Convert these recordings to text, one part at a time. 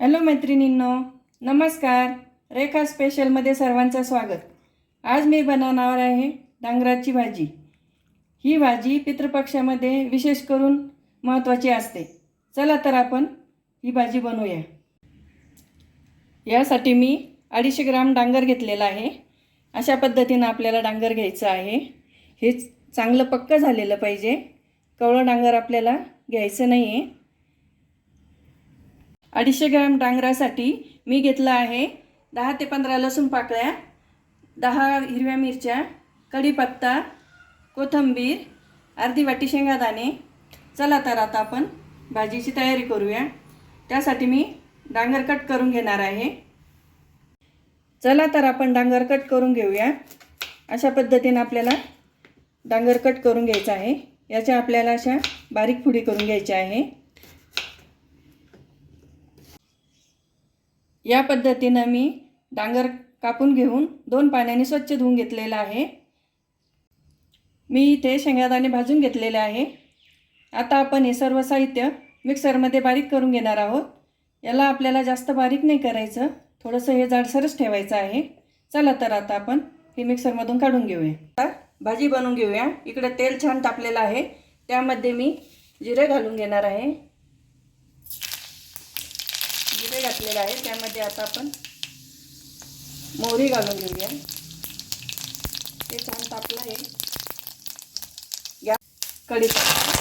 Hello मैत्रिणींनो नमस्कार. रेखा स्पेशलमध्ये सर्वांचं स्वागत. आज मी बनवणार आहे डांगराची भाजी. ही भाजी पितृपक्षामध्ये विशेष करून महत्त्वाची असते. चला तर आपण ही भाजी बनवूया. यासाठी मी अडीचशे ग्राम डांगर घेतलेला आहे. अशा पद्धतीनं आपल्याला डांगर घ्यायचं आहे. हे चांगलं पक्कं झालेलं पाहिजे. कवळं डांगर आपल्याला घ्यायचं नाही आहे अडीचशे ग्रॅम डांगरासाठी मी घेतलं आहे दहा ते पंधरा लसूण पाकळ्या दहा हिरव्या मिरच्या कढीपत्ता कोथिंबीर अर्धी वाटी शेंगादाणे. चला तर आता आपण भाजीची तयारी करूया. त्यासाठी मी डांगर कट करून घेणार आहे. चला तर आपण डांगर कट करून घेऊया. अशा पद्धतीनं आपल्याला डांगर कट करून घ्यायचं आहे. याच्या आपल्याला अशा बारीक फुडी करून घ्यायच्या आहे. या पद्धतीनं मी डांगर कापून घेऊन दोन पाण्याने स्वच्छ धुवून घेतलेलं आहे. मी इथे शेंगादाणे भाजून घेतलेले आहे. आता आपण हे सर्व साहित्य मिक्सरमध्ये बारीक करून घेणार आहोत. याला आपल्याला जास्त बारीक नाही करायचं. थोडंसं हे जाडसरच ठेवायचं आहे. चला तर आता आपण हे मिक्सरमधून काढून घेऊया. आता भाजी बनवून घेऊया. इकडे तेल छान तापलेलं आहे. त्यामध्ये मी जिरे घालून घेणार आहे. जिरे घातलेलं आहे त्यामध्ये आता आपण मोहरी घालून घेऊया. ते छान तापलं आहे. या कढीपत्ता.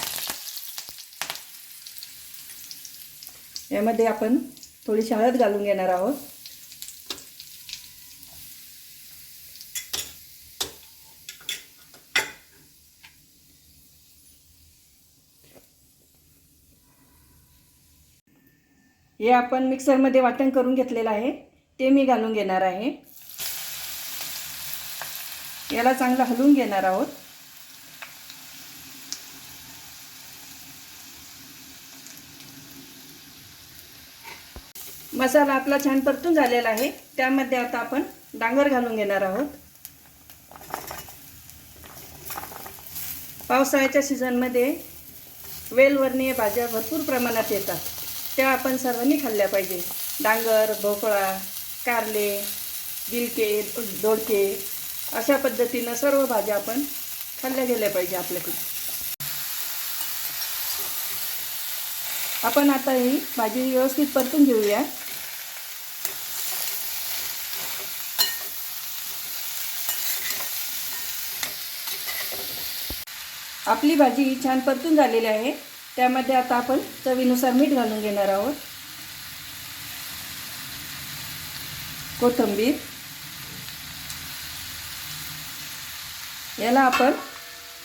यामध्ये आपण थोडीशी हळद घालून घेणार आहोत. हे आपण मिक्सरमध्ये वाटण करून घेतलेलं आहे. ते मी घालून घेणार आहे. याला चांगलं हलवून घेणार आहोत. मसाला आपला छान परतून झालेला आहे. त्यामध्ये आता आपण डांगर घालून घेणार आहोत. पावसाळ्याच्या सीझनमध्ये वेलवर्णीय भाज्या भरपूर प्रमाणात येतात. त्या आपण सर्वांनी खाल्ल्या पाहिजे. डांगर भोपळा कारले गिलके दोडके अशा पद्धतीनं सर्व भाज्या आपण खाल्ल्या गेल्या पाहिजे आपल्याकडे आपण आता ही भाजी व्यवस्थित परतून घेऊया. आपली भाजी छान परतून झालेली आहे. त्यामध्ये आता आपण चवीनुसार मीठ घालून घेणार आहोत. कोथिंबीर. याला आपण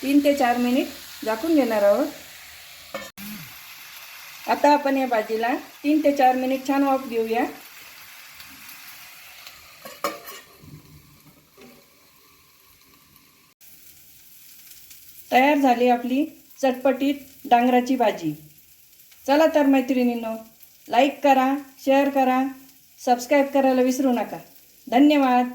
तीन ते चार मिनिट झाकून घेणार आहोत. आता आपण या भाजीला तीन ते चार मिनिट छान वाफ घेऊया. तयार झाली आपली चटपटीत डांगराची भाजी. चला तर मैत्रिणींनो लाईक करा शेअर करा सबस्क्राईब करायला विसरू नका. धन्यवाद.